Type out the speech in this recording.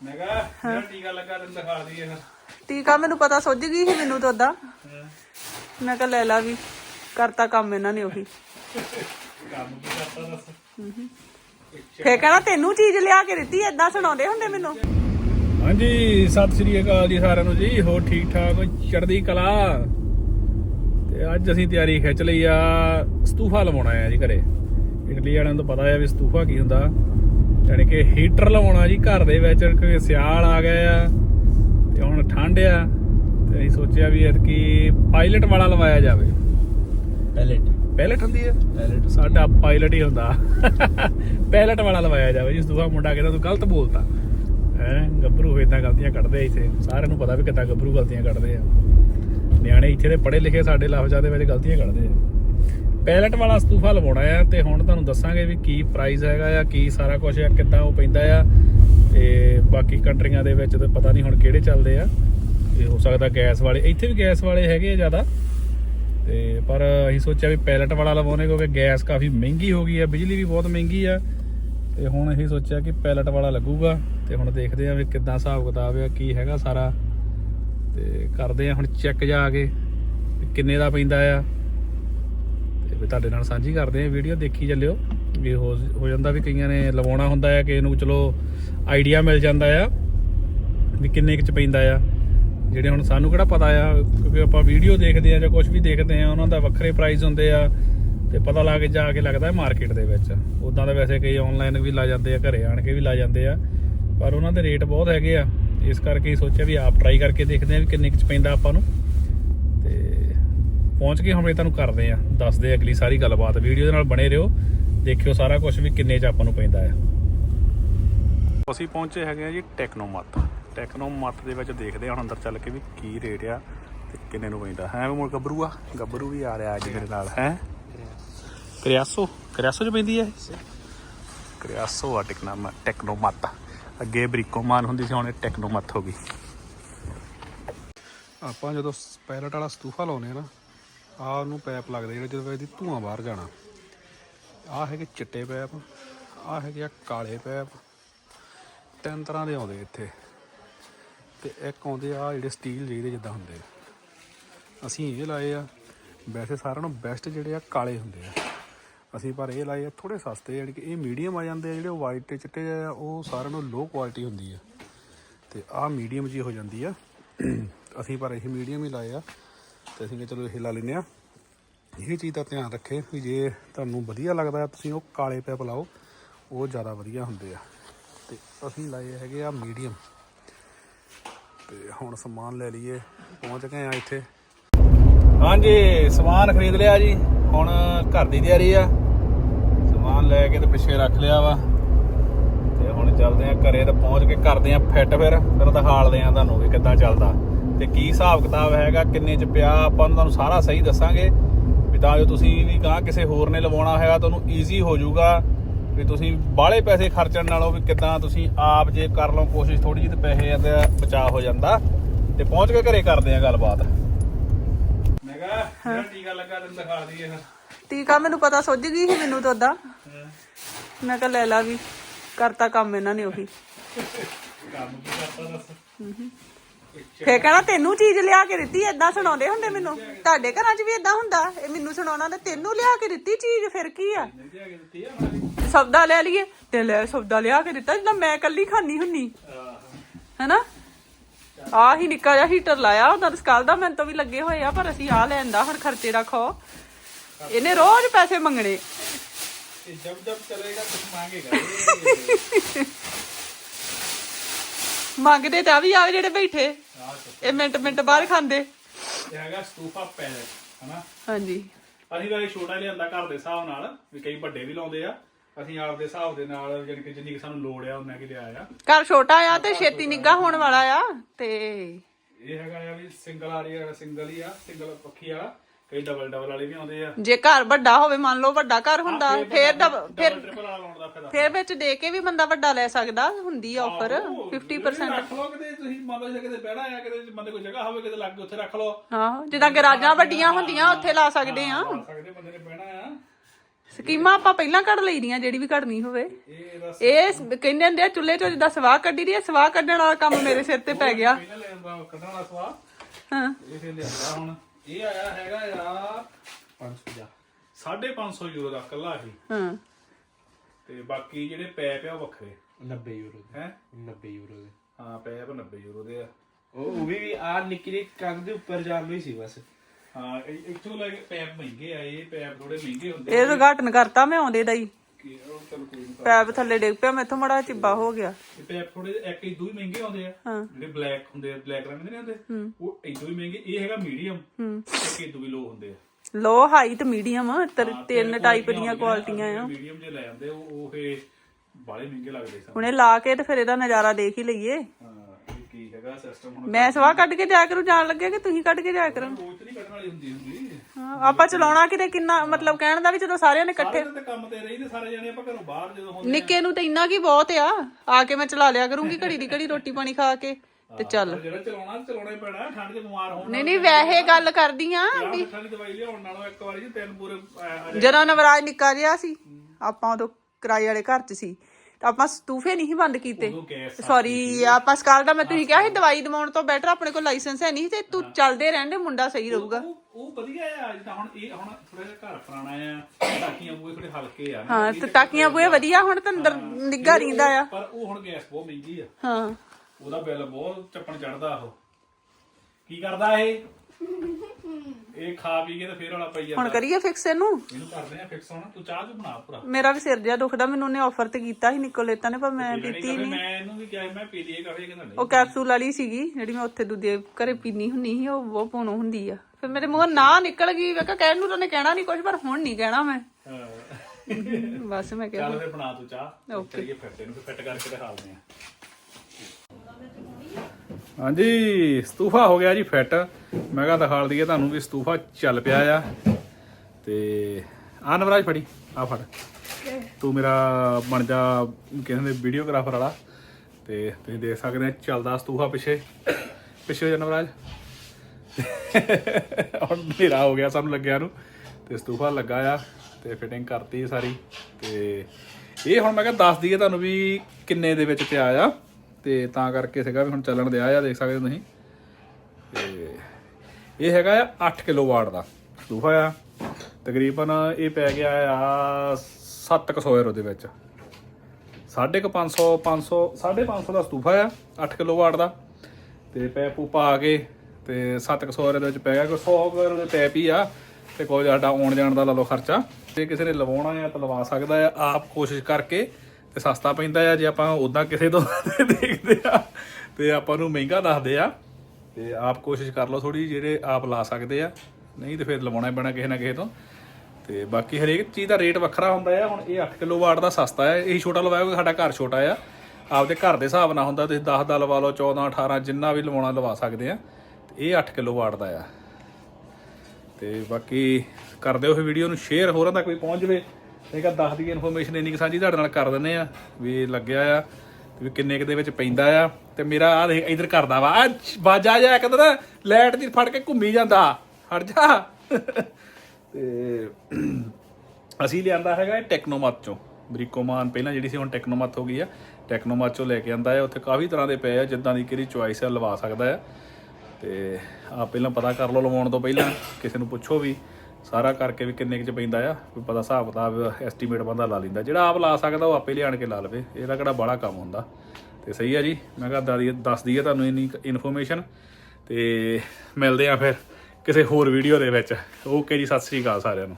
ਮੈਂ ਕਿਹਾ ਜਿਹੜਾ ਟੀਕਾ ਲੱਗਾ ਤੈਨੂੰ ਦਿਖਾ ਦਈਏ ਫਿਰ। ਟੀਕਾ ਮੈਨੂੰ ਪਤਾ ਸੁੱਝ ਗਈ ਸੀ ਮੈਨੂੰ ਤਾਂ ਉਦਾਂ ਮੈਂ ਕਿਹਾ ਲੈ ਲਾ ਵੀ ਕਰਤਾ ਕੰਮ ਇਹਨਾਂ ਨੇ ਉਹੀ। ਕੰਮ ਕੀ ਕਰਤਾ ਦੱਸ? ਫੇਰ ਕਹਿਣਾ ਤੈਨੂੰ ਚੀਜ਼ ਲਿਆ ਕੇ ਦਿੱਤੀ ਏਦਾਂ ਸੁਣਾਉਂਦੇ ਹੁੰਦੇ ਮੈਨੂੰ। ਹਾਂਜੀ ਸਤਿ ਸ੍ਰੀ ਅਕਾਲ ਜੀ ਸਾਰਿਆਂ ਨੂੰ ਜੀ ਹੋਰ ਠੀਕ ਠਾਕ ਚੜ੍ਹਦੀ ਕਲਾ। ਤੇ ਅੱਜ ਅਸੀਂ ਤਿਆਰੀ ਖਿੱਚ ਲਈ ਆ ਸਤੂਫਾ ਲਵਾਉਣਾ ਆ ਜੀ ਘਰੇ। ਇਟਲੀ ਵਾਲਿਆਂ ਨੂੰ ਤਾਂ ਪਤਾ ਆ ਵੀ ਸਤੂਫਾ ਕੀ ਹੁੰਦਾ। ਯਾਨੀ ਕਿ ਹੀਟਰ ਲਵਾਉਣਾ ਜੀ ਘਰ ਦੇ ਵਿੱਚ ਕਿਉਂਕਿ ਸਿਆਲ ਆ ਗਿਆ ਆ ਤੇ ਹੁਣ ਠੰਡ ਆ ਤੇ ਅਸੀਂ ਸੋਚਿਆ ਵੀ ਕਿ ਪਾਇਲਟ ਵਾਲਾ ਲਵਾਇਆ ਜਾਵੇ। ਪੈਲੇਟ ਪਾਇਲਟ ਹੁੰਦੀ ਆ? ਪੈਲੇਟ ਸਾਡਾ ਪਾਇਲਟ ਹੀ ਹੁੰਦਾ। ਪਾਇਲਟ ਵਾਲਾ ਲਵਾਇਆ ਜਾਵੇ ਜਿਸ ਦੂਆ ਮੁੰਡਾ ਕਹਿੰਦਾ ਤੂੰ ਗਲਤ ਬੋਲਤਾ। ਹੈ ਗੱਭਰੂ ਇਦਾਂ ਗਲਤੀਆਂ ਕੱਢਦੇ ਇੱਥੇ। ਸਾਰਿਆਂ ਨੂੰ ਪਤਾ ਵੀ ਕਿੱਦਾਂ ਗੱਭਰੂ ਗਲਤੀਆਂ ਕੱਢਦੇ ਆ। ਨਿਆਣੇ ਇੱਥੇ ਦੇ ਪੜ੍ਹੇ ਲਿਖੇ ਸਾਡੇ ਲਫ਼ਜ਼ਾਂ ਦੇ ਵਿੱਚ ਗਲਤੀਆਂ ਕੱਢਦੇ ਆ। ਪੈਲਟ ਵਾਲਾ ਸਤੂਫਾ ਲਵਾਉਣਾ ਆ ਤੇ ਹੁਣ ਤੁਹਾਨੂੰ ਦੱਸਾਂਗੇ ਵੀ ਕੀ ਪ੍ਰਾਈਸ ਹੈਗਾ ਆ, ਕੀ ਸਾਰਾ ਕੁਝ ਆ, ਕਿੱਦਾਂ ਉਹ ਪੈਂਦਾ ਆ ਤੇ ਬਾਕੀ ਕੰਟਰੀਆਂ ਦੇ ਵਿੱਚ ਤਾਂ ਪਤਾ ਨਹੀਂ ਹੁਣ ਕਿਹੜੇ ਚੱਲਦੇ ਆ। ਤੇ ਹੋ ਸਕਦਾ ਗੈਸ ਵਾਲੇ, ਇੱਥੇ ਵੀ ਗੈਸ ਵਾਲੇ ਹੈਗੇ ਆ ਜ਼ਿਆਦਾ। ਤੇ ਪਰ ਅਸੀਂ ਸੋਚਿਆ ਵੀ ਪੈਲਟ ਵਾਲਾ ਲਵਾਉਣੇ ਕਿਉਂਕਿ ਗੈਸ ਕਾਫੀ ਮਹਿੰਗੀ ਹੋ ਗਈ ਆ, ਬਿਜਲੀ ਵੀ ਬਹੁਤ ਮਹਿੰਗੀ ਆ। ਤੇ ਹੁਣ ਅਸੀਂ ਸੋਚਿਆ ਕਿ ਪੈਲਟ ਵਾਲਾ ਲੱਗੂਗਾ ਤੇ ਹੁਣ ਦੇਖਦੇ ਆ ਵੀ ਕਿੱਦਾਂ ਹਿਸਾਬ ਕਿਤਾਬ ਆ, ਕੀ ਹੈਗਾ ਸਾਰਾ। ਤੇ ਕਰਦੇ ਆ ਹੁਣ ਚੈੱਕ ਜਾ ਕੇ ਕਿੰਨੇ ਦਾ ਪੈਂਦਾ ਆ। ਵੀ ਤੁਹਾਡੇ ਨਾਲ ਸਾਂਝੀ ਕਰਦੇ ਹਾਂ ਵੀਡੀਓ, ਦੇਖੀ ਚੱਲਿਓ। ਵੀ ਹੋ ਹੋ ਜਾਂਦਾ ਵੀ ਕਈਆਂ ਨੇ ਲਵਾਉਣਾ ਹੁੰਦਾ ਆ ਕਿ ਇਹਨੂੰ ਚਲੋ ਆਈਡੀਆ ਮਿਲ ਜਾਂਦਾ ਆ, ਵੀ ਕਿੰਨੇ ਕੁ ਚ ਪੈਂਦਾ ਆ। ਜਿਹੜੇ ਹੁਣ ਸਾਨੂੰ ਕਿਹੜਾ ਪਤਾ ਆ, ਕਿਉਂਕਿ ਆਪਾਂ ਵੀਡੀਓ ਦੇਖਦੇ ਆ ਜਾਂ ਕੁਝ ਵੀ ਦੇਖਦੇ ਆ, ਉਹਨਾਂ ਦਾ ਵੱਖਰੇ ਪ੍ਰਾਈਸ ਹੁੰਦੇ ਆ ਤੇ ਪਤਾ ਲਾ ਕੇ ਜਾ ਕੇ ਲੱਗਦਾ ਮਾਰਕੀਟ ਦੇ ਵਿੱਚ। ਉਦਾਂ ਦਾ ਵੈਸੇ ਕਈ ਆਨਲਾਈਨ ਵੀ ਲਾ ਜਾਂਦੇ ਆ, ਘਰੇ ਆਣ ਕੇ ਵੀ ਲਾ ਜਾਂਦੇ ਆ, ਪਰ ਉਹਨਾਂ ਦੇ ਰੇਟ ਬਹੁਤ ਹੈਗੇ ਆ। ਇਸ ਕਰਕੇ ਸੋਚਿਆ ਵੀ ਆਪ ਟਰਾਈ ਕਰਕੇ ਦੇਖਦੇ ਆ ਵੀ ਕਿੰਨੇ ਕੁ ਚ ਪੈਂਦਾ ਆਪਾਂ ਨੂੰ। ਪਹੁੰਚ ਕੇ ਹੁਣੇ ਤੁਹਾਨੂੰ ਕਰਦੇ ਆ। ਦੱਸਦੇ ਅਗਲੀ ਸਾਰੀ ਗੱਲਬਾਤ। ਵੀਡੀਓ ਦੇ ਨਾਲ ਬਣੇ ਰਹੋ। ਦੇਖਿਓ ਸਾਰਾ ਕੁਝ ਵੀ ਕਿੰਨੇ ਚ ਆਪਾਂ ਨੂੰ ਪੈਂਦਾ ਆ। ਅਸੀਂ ਪਹੁੰਚੇ ਹੈਗੇ ਆ ਜੀ ਟੈਕਨੋਮਤ। ਟੈਕਨੋਮਤ ਦੇ ਵਿੱਚ ਦੇਖਦੇ ਆ ਹੁਣ ਅੰਦਰ ਚੱਲ ਕੇ ਵੀ ਕੀ ਰੇਟ ਆ ਤੇ ਕਿੰਨੇ ਨੂੰ ਪੈਂਦਾ। ਹੈ ਮੋਰ ਗੱਭਰੂ ਆ? ਗੱਭਰੂ ਵੀ ਆ ਰਿਹਾ ਅੱਜ ਮੇਰੇ ਨਾਲ ਹੈ? ਕਰਿਆਸੋ? ਕਰਿਆਸੋ ਚ ਪੈਂਦੀ ਹੈ ਕਰਿਆਸੋ ਆ ਟੈਕਨੋਮਤ ਟੈਕਨੋਮਤ। ਅੱਗੇ ਬ੍ਰਿਕੋਮਾਨ ਹੁੰਦੀ ਸੀ ਹੁਣ ਇਹ ਟੈਕਨੋਮਤ ਹੋ ਗਈ। ਆਪਾਂ ਜਦੋਂ ਪੈਲਟ ਵਾਲਾ ਸਤੂਫਾ ਲਾਉਨੇ ਆ ਨਾ ਆਹ ਉਹਨੂੰ ਪੈਪ ਲੱਗਦਾ ਜਿਹੜੇ ਜਦੋਂ ਇਹਦੀ ਧੂਆਂ ਬਾਹਰ ਜਾਣਾ। ਆਹ ਹੈਗੇ ਚਿੱਟੇ ਪੈਪ, ਆਹ ਹੈਗੇ ਆ ਕਾਲੇ ਪੈਪ। ਤਿੰਨ ਤਰ੍ਹਾਂ ਦੇ ਆਉਂਦੇ ਇੱਥੇ। ਤੇ ਇੱਕ ਆਉਂਦੇ ਆ ਜਿਹੜੇ ਸਟੀਲ ਜਿਹਦੇ ਜਿੱਦਾਂ ਹੁੰਦੇ ਆ। ਅਸੀਂ ਇਹ ਲਾਏ ਆ, ਵੈਸੇ ਸਾਰਿਆਂ ਨੂੰ ਬੈਸਟ ਜਿਹੜੇ ਆ ਕਾਲੇ ਹੁੰਦੇ ਆ। ਅਸੀਂ ਪਰ ਇਹ ਲਾਏ ਆ ਥੋੜੇ ਸਸਤੇ, ਯਾਨੀ ਕਿ ਇਹ ਮੀਡੀਅਮ ਆ ਜਾਂਦੇ ਆ, ਜਿਹੜੇ ਵਾਈਟ ਤੇ ਚਿੱਟੇ ਜਿਹੇ ਆ, ਉਹ ਸਾਰਿਆਂ ਨੂੰ ਲੋ ਕੁਆਲਿਟੀ ਹੁੰਦੀ ਆ। ਤੇ ਆਹ ਮੀਡੀਅਮ ਜੀ ਹੋ ਜਾਂਦੀ ਆ। ਅਸੀਂ ਪਰ ਇਹ ਮੀਡੀਅਮ ਹੀ ਲਾਏ ਆ। ਤੇ ਅਸੀਂ ਕਿਹਾ ਚਲੋ ਇਹ ਲਾ ਲੈਨੇ ਆ ਇਹ ਚੀਜ਼ ਦਾ ਧਿਆਨ ਰੱਖੇ ਵੀ ਜੇ ਤੁਹਾਨੂੰ ਵਧੀਆ ਲੱਗਦਾ ਤੁਸੀਂ ਉਹ ਕਾਲੇ ਪੈਪ ਲਾਓ, ਉਹ ਜ਼ਿਆਦਾ ਵਧੀਆ ਹੁੰਦੇ ਆ। ਤੇ ਅਸੀਂ ਲਾਏ ਹੈਗੇ ਆ ਮੀਡੀਅਮ। ਤੇ ਹੁਣ ਸਮਾਨ ਲੈ ਲਈਏ, ਪਹੁੰਚ ਗਏ ਆ ਇੱਥੇ। ਹਾਂਜੀ, ਸਮਾਨ ਖਰੀਦ ਲਿਆ ਜੀ। ਹੁਣ ਘਰ ਦੀ ਤਿਆਰੀ ਆ। ਸਮਾਨ ਲੈ ਕੇ ਤੇ ਪਿੱਛੇ ਰੱਖ ਲਿਆ ਵਾ। ਤੇ ਹੁਣ ਚੱਲਦੇ ਆ ਘਰੇ ਤੇ ਪਹੁੰਚ ਕੇ ਕਰਦੇ ਆ ਫਿੱਟ ਫਿਰ। ਫਿਰ ਦਿਖਾਲਦੇ ਆ ਤੁਹਾਨੂੰ ਵੀ ਕਿੱਦਾਂ ਚੱਲਦਾ। ਤੇ ਕੀ ਹਿਸਾਬ ਕਿਤਾਬ ਹੈਗਾ ਕਿੰਨੇ ਚ ਪਿਆ ਆਪਾਂ ਨੂੰ ਤੁਹਾਨੂੰ ਸਾਰਾ ਸਹੀ ਦੱਸਾਂਗੇ। ਵੀ ਤਾਂ ਜੋ ਤੁਸੀਂ ਵੀ ਗਾਂ ਕਿਸੇ ਹੋਰ ਨੇ ਲਵਾਉਣਾ ਹੈਗਾ ਤੁਹਾਨੂੰ ਈਜ਼ੀ ਹੋ ਜਾਊਗਾ। ਵੀ ਤੁਸੀਂ ਬਾਹਲੇ ਪੈਸੇ ਖਰਚਣ ਨਾਲੋਂ ਵੀ ਕਿੱਦਾਂ ਤੁਸੀਂ ਆਪ ਜੇ ਕਰ ਲਓ ਕੋਸ਼ਿਸ਼ ਥੋੜੀ ਜਿਹੀ ਤੇ ਪੈਸੇ ਦਾ ਬਚਾਅ ਹੋ ਜਾਂਦਾ। ਤੇ ਪਹੁੰਚ ਕੇ ਘਰੇ ਕਰਦੇ ਆ ਗੱਲਬਾਤ। ਮੈਂ ਕਿਹਾ ਜਿਹੜਾ ਟੀਕਾ ਲੱਗਾ ਤੈਨੂੰ ਦਿਖਾ ਦਈਏ ਫਿਰ। ਟੀਕਾ ਮੈਨੂੰ ਪਤਾ ਸੁੱਝ ਗਈ ਸੀ ਮੈਨੂੰ ਤਾਂ ਉਦਾਂ ਮੈਂ ਕਿਹਾ ਲੈ ਲਾ ਵੀ ਕਰਤਾ ਕੰਮ ਇਹਨਾਂ ਨੇ ਉਹੀ। ਕੰਮ ਕੀ ਕਰਤਾ ਦੱਸ? ਫੇਰ ਕਹਿਣਾ ਤੈਨੂੰ ਚੀਜ਼ ਲਿਆ ਕੇ ਦਿੱਤੀ, ਏਦਾਂ ਸੁਣਾਉਂਦੇ ਹੁੰਦੇ ਮੈਨੂੰ। ਤੁਹਾਡੇ ਘਰਾਂ 'ਚ ਵੀ ਏਦਾਂ ਹੁੰਦਾ, ਇਹ ਮੈਨੂੰ ਸੁਣਾਉਣਾ ਤੇ ਤੈਨੂੰ ਲਿਆ ਕੇ ਦਿੱਤੀ ਚੀਜ਼, ਫਿਰ ਕੀ ਆ? ਲਿਆ ਲੈ ਲਈਏ, ਤੇ ਲੈ ਸੌਦਾ ਲਿਆ ਕੇ ਦਿੱਤਾ, ਜਿੱਦਾਂ ਮੈਂ ਕੱਲੀ ਖਾਣੀ ਹੁੰਨੀ। ਹੈਨਾ? ਆ ਹੀ ਨਿੱਕਾ ਜਿਹਾ ਹੀਟਰ ਲਾਇਆ ਉਹਦਾ ਕੱਲ ਦਾ ਮੈਨੂੰ ਤਾਂ ਵੀ ਲੱਗੇ ਹੋਏ ਆ, ਪਰ ਅਸੀਂ ਆ ਲੈਂਦਾ ਹੁਣ ਖਰਚੇ ਰੱਖੋ ਇਹਨੇ ਰੋਜ਼ ਪੈਸੇ ਮੰਗਣੇ। ਜਬ ਜਬ ਚਲੇਗਾ ਕੁਝ ਮਾਂਗੇਗਾ। ਮੰਗਦੇ ਤਾਂ ਆ ਵੀ ਆ ਜਿਹੜੇ ਬੈਠੇ। ਇਹ ਮਿੰਟ ਮਿੰਟ ਬਾਅਦ ਖਾਂਦੇ। ਇਹ ਹੈਗਾ ਸਤੂਫਾ ਪੈਲਟ ਹਨਾ? ਹਾਂਜੀ। ਅਸੀਂ ਤਾਂ ਇਹ ਛੋਟਾ ਲਿਆਂਦਾ ਘਰ ਦੇ ਹਿਸਾਬ ਨਾਲ ਵੀ ਕਈ ਵੱਡੇ ਵੀ ਲਾਉਂਦੇ ਆ। ਅਸੀਂ ਆਪ ਦੇ ਹਿਸਾਬ ਦੇ ਨਾਲ ਜਾਣੀ ਕਿ ਜਿੰਨੀ ਕੁ ਸਾਨੂੰ ਲੋੜ ਆ ਉਹਨਾਂ ਕਿ ਲਿਆ ਆ। ਘਰ ਛੋਟਾ ਆ ਤੇ ਛੇਤੀ ਨਿੱਗਾ ਹੋਣ ਵਾਲਾ ਆ ਤੇ ਇਹ ਹੈਗਾ ਆ ਵੀ ਸਿੰਗਲ ਆ ਰਹੀ ਸਿੰਗਲ ਹੀ ਆ ਸਿੰਗਲ ਪੱਖੀ ਵਾਲਾ। ਕਈ ਡਬਲ ਡਬਲ ਵਾਲੇ ਵੀ ਆਉਂਦੇ ਆ। ਜੇ ਘਰ ਵੱਡਾ ਹੋਵੇ ਮੰਨ ਲਓ ਵੱਡਾ ਘਰ ਹੁੰਦਾ ਫੇਰ ਡਬ- ਫਿਰ ਡਬਲ ਟ੍ਰਿਪਲ ਵਾਲਾ ਲਾਉਣ ਦਾ ਫਾਇਦਾ ਫੇਰ ਵਿੱਚ ਦੇ ਕੇ ਵੀ ਬੰਦਾ ਵੱਡਾ ਲੈ ਸਕਦਾ ਹੁੰਦੀ ਆ ਆਫਰ 50% ਰੱਖ ਲਓ ਕਿਤੇ ਤੁਸੀਂ ਮੰਨ ਲਓ ਜੇ ਕਿਤੇ ਬਹਿਣਾ ਆ ਕਿਤੇ ਬੰਦੇ ਕੋਈ ਜਗ੍ਹਾ ਹੋਵੇ ਕਿਤੇ ਲੱਗ ਉੱਥੇ ਰੱਖ ਲਓ। ਆਹੋ ਜਿੱਦਾਂ ਗਰਾਜਾਂ ਵੱਡੀਆਂ ਹੁੰਦੀਆਂ ਉੱਥੇ ਲਾ ਸਕਦੇ ਆ ਲਾ ਸਕਦੇ ਬੰਦੇ ਨੇ ਬਹਿਣਾ ਆ। ਸਕੀਮਾਂ ਆਪਾਂ ਪਹਿਲਾਂ ਕੱਢ ਲਈਆਂ ਜਿਹੜੀ ਵੀ ਕੱਢਣੀ ਹੋਵੇ। ਇਹ ਕਹਿੰਦੇ ਹੁੰਦੇ ਆ ਚੁੱਲ੍ਹੇ ਚੋਂ ਜਿੱਦਾਂ ਸਵਾਹ ਕੱਢੀ ਦੀ ਆ ਸਵਾਹ ਕੱਢਣ ਵਾਲਾ ਕੰਮ ਮੇਰੇ ਸਿਰ ਤੇ ਪੈ ਗਿਆ। ਹਾਂ। ਇਹ ਲਿਆਂਦਾ ਹੁਣ। ਇਹ ਆਇਆ ਹੈਗਾ ਆ 550 550 ਯੂਰੋ ਦਾ ਕੱਲਾ ਹੀ ਹਾਂ। ਤੇ ਬਾਕੀ ਜਿਹੜੇ ਪੈਪ ਆ ਉਹ ਵੱਖਰੇ। 90 ਯੂਰੋ ਦੇ। ਹੈ? 90 ਯੂਰੋ ਦੇ। ਹਾਂ ਪੈਪ 90 ਯੂਰੋ ਦੇ ਆ। ਉਹ ਉਹ ਵੀ ਆ ਨਿੱਕੀ ਜਿਹੀ ਕੰਧ ਦੇ ਉੱਪਰ ਜਾਣ ਨੂੰ ਹੀ ਸੀ ਬਸ। ਹਾਂ ਇਹ- ਇੱਥੋਂ ਲੈ ਕੇ ਪੈਪ ਮਹਿੰਗੇ ਆ ਇਹ ਪੈਪ ਥੋੜੇ ਮਹਿੰਗੇ ਹੁੰਦੇ ਇਹ ਉਦਘਾਟਨ ਕਰਤਾ ਮੈਂ ਆਉਂਦੇ ਦਾ ਹੀ। ਕਿ ਉਹ ਚਲ ਕੋਈ ਨਹੀਂ ਪੈਪ ਥੱਲੇ ਡਿੱਗ ਪਿਆ ਮੈਥੋਂ ਮੜਾ ਚਿੱਬਾ ਹੋ ਗਿਆ। ਪੈਪ ਥੋੜੇ ਇੱਕ ਇਦੋਂ ਹੀ ਮਹਿੰਗੇ ਆਉਂਦੇ ਆ ਹਾਂ। ਜਿਹੜੇ ਬਲੈਕ ਹੁੰਦੇ ਆ ਬਲੈਕ ਰੰਗ ਦੇ ਨਹੀਂ ਹੁੰਦੇ ਉਹ ਇਦੋਂ ਹੀ ਮਹਿੰਗੇ ਇਹ ਹੈਗਾ ਮੀਡੀਅਮ ਹੂੰ। ਇੱਕ ਇਦੋਂ ਵੀ ਲੋ ਹੁੰਦੇ ਆ। ਲੋ ਹਾਈ ਤੇ ਮੀਡੀਅਮ ਤਿੰਨ ਟਾਈਪ ਦੀਆਂ ਕੁਆਲਿਟੀਆਂ ਆ ਮੀਡੀਅਮ ਜੇ ਲੈ ਜਾਂਦੇ ਉਹ ਉਹ ਇਹ ਬਾਲੇ ਮਹਿੰਗੇ ਲੱਗਦੇ ਸਨ। ਹੁਣੇ ਲਾ ਕੇ ਤੇ ਫਿਰ ਇਹਦਾ ਨਜ਼ਾਰਾ ਦੇਖ ਹੀ ਲਈਏ। ਹਾਂ ਇਹ ਕੀ ਹੈਗਾ ਸਿਸਟਮ ਹੁਣ ਮੈਂ ਸਵਾਹ ਕੱਢ ਕੇ ਜਾਇਆ ਕਰੂੰ ਜਾਣ ਲੱਗਿਆ ਕਿ ਤੁਸੀਂ ਕੱਢ ਕੇ ਜਾਇਆ ਕਰੋ? ਉਹ ਤੇ ਨਹੀਂ ਕੱਢਣ ਵਾਲੀ ਹੁੰਦੀ ਹੁੰਦੀ। ਆਪਾਂ ਚਲਾਉਣਾ ਕਿਤੇ ਕਿੰਨਾ ਮਤਲਬ ਕਹਿਣ ਦਾ ਵੀ ਜਦੋਂ ਸਾਰਿਆਂ ਨੇ ਇਕੱਠੇ ਸਾਰੇ ਤੇ ਕੰਮ ਤੇ ਰਹੀ ਤੇ ਸਾਰੇ ਜਣੇ ਆਪਾਂ ਘਰੋਂ ਬਾਹਰ ਜਦੋਂ ਹੁੰਦੇ ਨਿੱਕੇ ਨੂੰ ਤਾਂ ਇੰਨਾ ਕੀ ਬਹੁਤ ਆ ਆ ਕੇ ਮੈਂ ਚਲਾ ਲਿਆ ਕਰੂੰਗੀ ਘੜੀ ਦੀ ਘੜੀ ਰੋਟੀ ਪਾਣੀ ਖਾ ਕੇ ਤੇ ਚੱਲ। ਜਿਹੜਾ ਚਲਾਉਣਾ ਚਲਾਉਣਾ ਹੀ ਪੈਣਾ ਠੰਡ 'ਚ ਬਿਮਾਰ ਹੋਣ ਨਹੀਂ ਨਹੀਂ ਵੈਸੇ ਗੱਲ ਕਰਦੀ ਆ ਮਿੱਠਾ ਦੀ ਦਵਾਈ ਲਿਆਉਣ ਨਾਲੋਂ ਇੱਕ ਵਾਰੀ ਤਿੰਨ ਪੂਰੇ ਜਦੋਂ ਨਵਰਾਜ ਨਿੱਕਾ ਜਿਹਾ ਸੀ ਆਪਾਂ ਉਦੋਂ ਕਿਰਾਏ ਵਾਲੇ ਘਰ 'ਚ ਸੀ ਤਾਂ ਆਪਾਂ ਸਤੂਫੇ ਨਹੀਂ ਬੰਦ ਕੀਤੇ। ਉਦੋਂ ਗੈਸ ਸੌਰੀ ਆਪਾਂ ਸਕਾਲ ਦਾ ਮੈਂ ਤੁਸੀਂ ਕਿਹਾ ਸੀ ਦਵਾਈ ਦਵਾਉਣ ਤੋਂ ਬੈਟਰ ਆਪਣੇ ਕੋਲ ਲਾਇਸੈਂਸ ਹੈ ਨਹੀਂ ਤੇ ਤੂੰ ਚੱਲਦੇ ਰਹਿੰਦੇ ਮੁੰਡਾ ਸਹੀ ਰਹੂਗਾ। ਉਹ ਉਹ ਵਧੀਆ ਆ ਜਿੱਦਾਂ ਹੁਣ ਇਹ ਹੁਣ ਥੋੜਾ ਜਿਹਾ ਘਰ ਪੁਰਾਣਾ ਆ ਟਾਕੀਆਂ ਬੂਏ ਥੋੜੇ ਹਲਕੇ ਆ। ਨਾ। ਹਾਂ ਤੇ ਟਾਕੀਆਂ ਬੂਏ ਵਧੀਆ ਹੁਣ ਤਾਂ ਅੰਦਰ ਨਿੱਗਾ ਰਹਿੰਦਾ ਆ। ਪਰ ਉਹ ਹੁਣ ਗੈਸ ਬਹੁਤ ਮਹਿੰਗੀ ਆ। ਹਾਂ। ਉਹਦਾ ਬਿੱਲ ਬਹੁਤ ਚੱਪਣ ਚੜਦਾ ਉਹ। ਕੀ ਕਰਦਾ ਇਹ? ਖਾ ਪੀ ਕੇ ਤੇ ਫੇਰ ਵਾਲਾ ਪਈ ਜਾਂਦਾ। ਹੁਣ ਕਰੀਏ ਫਿਕਸ ਇਹਨੂੰ? ਇਹਨੂੰ ਕਰਦੇ ਆ ਫਿਕਸ ਹੁਣ ਤੂੰ ਚਾਹ ਵੀ ਬਣਾ ਭਰਾ। ਮੇਰਾ ਵੀ ਸਿਰ ਜਿਹਾ ਦੁਖਦਾ ਮੈਨੂੰ ਉਹਨੇ ਆਫਰ ਤੇ ਕੀਤਾ ਸੀ ਨਿਕੋਲੇਤਾ ਨੇ ਪਰ ਮੈਂ ਪੀਤੀ ਨਹੀਂ। ਮੈਂ ਇਹਨੂੰ ਵੀ ਕਿਹਾ ਸੀ, ਮੈਂ ਪੀ ਲਈਏ ਕਾਫੀ ਕਹਿੰਦਾ ਨਹੀਂ। ਉਹ ਕੈਪਸੂਲ ਵਾਲੀ ਸੀਗੀ ਜਿਹੜੀ ਮੈਂ ਉੱਥੇ ਦੂਜੇ ਘਰੇ ਪੀਣੀ ਹੁੰਦੀ ਸੀ ਉਹ ਬਹੁਤ ਪੋਣੋ ਹੁੰਦੀ ਆ। ਫਿਰ ਮੇਰੇ ਮੂੰਹੋਂ ਨਾ ਨਿਕਲ ਗਈ ਵੇਖਾ ਕਹਿਣ ਨੂੰ ਤਾਂ ਉਹਨੇ ਕਹਿਣਾ ਨਹੀਂ ਕੁਝ ਪਰ ਹੁਣ ਨਹੀਂ ਕਹਿਣਾ ਮੈਂ। ਹਾਂ। ਬਸ ਮੈਂ ਕਿਹਾ ਚੱਲ ਫੇਰ ਬਣਾ ਤੂੰ ਚਾਹ. ਕਰੀਏ ਫਿੱਟ ਇਹਨੂੰ ਫਿੱਟ ਕਰਕੇ ਦਿਖਾਉਂਦੇ ਆ ਹਾਂਜੀ, ਸਤੂਫਾ ਹੋ ਗਿਆ ਜੀ ਫਿੱਟ। ਮੈਂ ਕਿਹਾ ਦਿਖਾਲ ਦਈਏ ਤੁਹਾਨੂੰ ਵੀ ਸਤੂਫਾ ਚੱਲ ਪਿਆ ਆ। ਤੇ ਆ ਨਵਰਾਜ ਫੜੀ ਆ ਫੜ। ਤੂੰ ਮੇਰਾ ਬਣ ਜਾ ਕਹਿੰਦੇ ਵੀਡੀਓਗ੍ਰਾਫਰ ਵਾਲਾ। ਤੇ ਤੁਸੀਂ ਦੇਖ ਸਕਦੇ ਆ, ਚੱਲਦਾ ਸਤੂਫਾ ਪਿੱਛੇ। ਪਿੱਛੇ ਹੋ ਜਾ ਨਵਰਾਜ। ਹੁਣ ਹਨੇਰਾ ਹੋ ਗਿਆ ਸਾਨੂੰ ਲੱਗਿਆ ਨੂੰ। ਤੇ ਸਤੂਫਾ ਲੱਗਾ ਆ ਤੇ ਫਿਟਿੰਗ ਕਰਤੀ ਸਾਰੀ। ਤੇ ਇਹ ਹੁਣ ਮੈਂ ਕਿਹਾ ਦੱਸ ਦਈਏ ਤੁਹਾਨੂੰ ਵੀ ਕਿੰਨੇ ਦੇ ਵਿੱਚ ਪਿਆ ਆ। ਤੇ ਤਾਂ ਕਰਕੇ ਸੀਗਾ ਵੀ ਹੁਣ ਚੱਲਣ ਦਿਆ ਆ, ਦੇਖ ਸਕਦੇ ਹੋ ਤੁਸੀਂ। ਤੇ ਇਹ ਹੈਗਾ ਆ 8 ਕਿਲੋ ਵਾਟ ਦਾ ਸਤੂਫਾ ਆ। ਤਕਰੀਬਨ ਇਹ ਪੈ ਗਿਆ ਆ 700 ਯੂਰੋ ਦੇ ਵਿੱਚ। 550 500 550 ਦਾ ਸਤੂਫਾ ਆ 8 ਕਿਲੋ ਵਾਟ ਦਾ। ਤੇ ਪੈਪੂ ਪਾ ਕੇ ਤੇ 700 ਯੂਰੋ ਦੇ ਵਿੱਚ ਪੈ ਗਿਆ, ਕੋਈ 100 ਯੂਰੋ ਦੇ ਪੈਪ ਹੀ ਆ। ਤੇ ਕੋਈ ਸਾਡਾ ਆਉਣ ਜਾਣ ਦਾ ਲਾ ਲਓ ਖਰਚਾ। ਜੇ ਕਿਸੇ ਨੇ ਲਵਾਉਣਾ ਆ ਤਾਂ ਲਵਾ ਸਕਦਾ ਆ, ਆਪ ਕੋਸ਼ਿਸ਼ ਕਰਕੇ ਤੇ ਸਸਤਾ ਪੈਂਦਾ ਆ, ਜੇ ਆਪਾਂ ਉਦਾਂ ਕਿਸੇ ਤੋਂ ਦੇਖਦੇ ਆ, ਤੇ ਆਪਾਂ ਨੂੰ ਮਹਿੰਗਾ ਦੱਸਦੇ ਆ। ਤੇ ਆਪ ਕੋਸ਼ਿਸ਼ ਕਰ ਲਓ ਥੋੜੀ ਜਿਹੜੇ ਆਪ ਲਾ ਸਕਦੇ ਆ। ਨਹੀਂ ਤੇ ਫਿਰ ਲਵਾਉਣਾ ਹੀ ਪੈਣਾ ਕਿਸੇ ਨਾ ਕਿਸੇ ਤੋਂ। ਤੇ ਬਾਕੀ ਹਰੇਕ ਚੀਜ਼ ਦਾ ਰੇਟ ਵੱਖਰਾ ਹੁੰਦਾ ਆ। ਹੁਣ ਇਹ 8 ਕਿਲੋ ਵਾਟ ਦਾ ਸਸਤਾ ਹੈ ਇਹ ਛੋਟਾ ਲਵਾਇਆ ਕਿਉਂਕਿ ਸਾਡਾ ਘਰ ਛੋਟਾ ਆ। ਆਪਦੇ ਘਰ ਦੇ ਹਿਸਾਬ ਨਾਲ ਹੁੰਦਾ, ਤੁਸੀਂ 10 ਦਾ ਲਵਾ ਲਓ 14 18 ਜਿੰਨਾ ਵੀ ਲਵਾਉਣਾ ਲਵਾ ਸਕਦੇ ਆ। ਤੇ ਇਹ 8 ਕਿਲੋ ਵਾਟ ਦਾ ਆ। ਤੇ ਬਾਕੀ ਕਰ ਦਿਓ ਇਹ ਵੀਡੀਓ ਨੂੰ, ਸ਼ੇਅਰ ਹੋਰਾਂ ਤੱਕ ਵੀ ਪਹੁੰਚ ਜਵੇ। ਠੀਕ ਆ, ਦੱਸ ਦੀ ਇਨਫੋਰਮੇਸ਼ਨ ਇੰਨੀ ਕੁ ਸਾਂਝੀ ਤੁਹਾਡੇ ਨਾਲ ਕਰ ਦਿੰਨੇ ਆ ਵੀ ਲੱਗਿਆ ਆ ਵੀ ਕਿੰਨੇ ਕੁ ਦੇ ਵਿੱਚ ਪੈਂਦਾ ਆ। ਤੇ ਮੇਰਾ ਆ ਦੇਖ, ਇਧਰ ਕਰਦਾ ਵਾ। ਆ ਬਾਜਾ ਜਾ ਕਹਿੰਦਾ ਲਾਈਟ ਦੀ ਫੜ ਕੇ ਘੁੰਮੀ ਜਾਂਦਾ। ਹਟ ਜਾ। ਤੇ ਅਸੀਂ ਲਿਆਂਦਾ ਹੈਗਾ ਇਹ ਟੈਕਨੋਮਤ ਚੋਂ। ਬ੍ਰਿਕੋਮਾਨ ਪਹਿਲਾਂ ਜਿਹੜੀ ਸੀ, ਹੁਣ ਟੈਕਨੋਮਤ ਹੋ ਗਈ ਆ। ਟੈਕਨੋਮਤ ਚੋਂ ਲੈ ਕੇ ਆਂਦਾ ਆ। ਉੱਥੇ ਕਾਫੀ ਤਰ੍ਹਾਂ ਦੇ ਪਏ ਆ, ਜਿੱਦਾਂ ਦੀ ਕਿਹੜੀ ਚੁਆਇਸ ਆ, ਲਵਾ ਸਕਦਾ ਆ। ਤੇ ਆ ਪਹਿਲਾਂ ਪਤਾ ਕਰ ਲਓ, ਲਵਾਉਣ ਤੋਂ ਪਹਿਲਾਂ ਕਿਸੇ ਨੂੰ ਪੁੱਛੋ ਵੀ। ਸਾਰਾ ਕਰਕੇ ਵੀ ਕਿੰਨੇ ਕੁ ਚ ਪੈਂਦਾ ਆ, ਕੋਈ ਪਤਾ ਹਿਸਾਬ ਕਿਤਾਬ ਐਸਟੀਮੇਟ ਬੰਦਾ ਲਾ ਲੈਂਦਾ। ਜਿਹੜਾ ਆਪ ਲਾ ਸਕਦਾ, ਉਹ ਆਪੇ ਲਿਆਣ ਕੇ ਲਾ ਲਵੇ। ਇਹਦਾ ਕਿਹੜਾ ਬੜਾ ਕੰਮ ਹੁੰਦਾ। ਤੇ ਸਹੀ ਆ ਜੀ। ਮੈਂ ਕਿਹਾ ਦੱਸ ਦੱਸਦੀ ਦੱਸ ਤੁਹਾਨੂੰ ਇੰਨੀ ਇਨਫੋਰਮੇਸ਼ਨ ਤੇ ਮਿਲਦੇ ਆ ਫਿਰ ਕਿਸੇ ਹੋਰ ਵੀਡੀਓ ਦੇ ਵਿੱਚ। ਓਕੇ ਜੀ, ਸਤਿ ਸ੍ਰੀ ਅਕਾਲ ਸਾਰਿਆਂ ਨੂੰ।